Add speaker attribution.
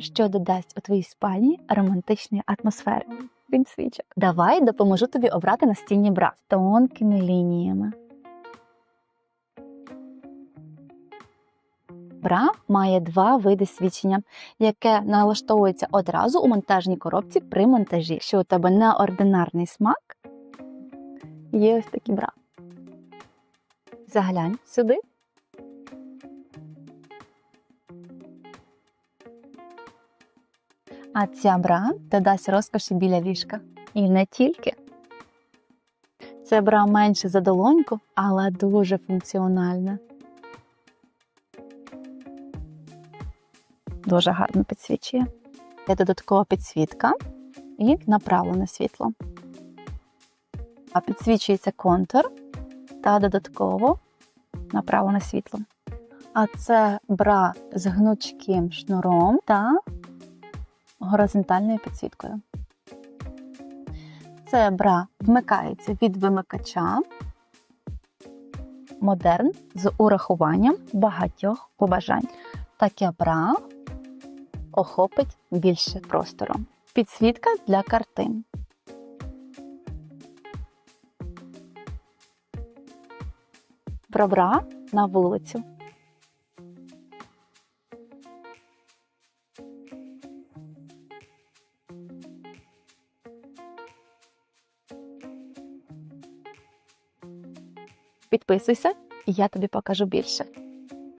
Speaker 1: що додасть у твоїй спальні романтичної атмосфери. Він свічок. Давай допоможу тобі обрати настільні бра з тонкими лініями. Бра має два види свічення, яке налаштовується одразу у монтажній коробці при монтажі. Якщо у тебе неординарний смак, є ось такі бра. Заглянь сюди. А ця бра додасть розкоші біля ліжка. І не тільки. Це бра менше за долоньку, але дуже функціональна. Дуже гарно підсвічує. Є додаткова підсвітка і направлене світло. А підсвічується контур та додатково направлене світло. А це бра з гнучким шнуром та горизонтальною підсвіткою. Це бра вмикається від вимикача. Модерн з урахуванням багатьох побажань. Таке бра охопить більше простору. Підсвітка для картин. Про бра на вулицю. Підписуйся, і я тобі покажу більше.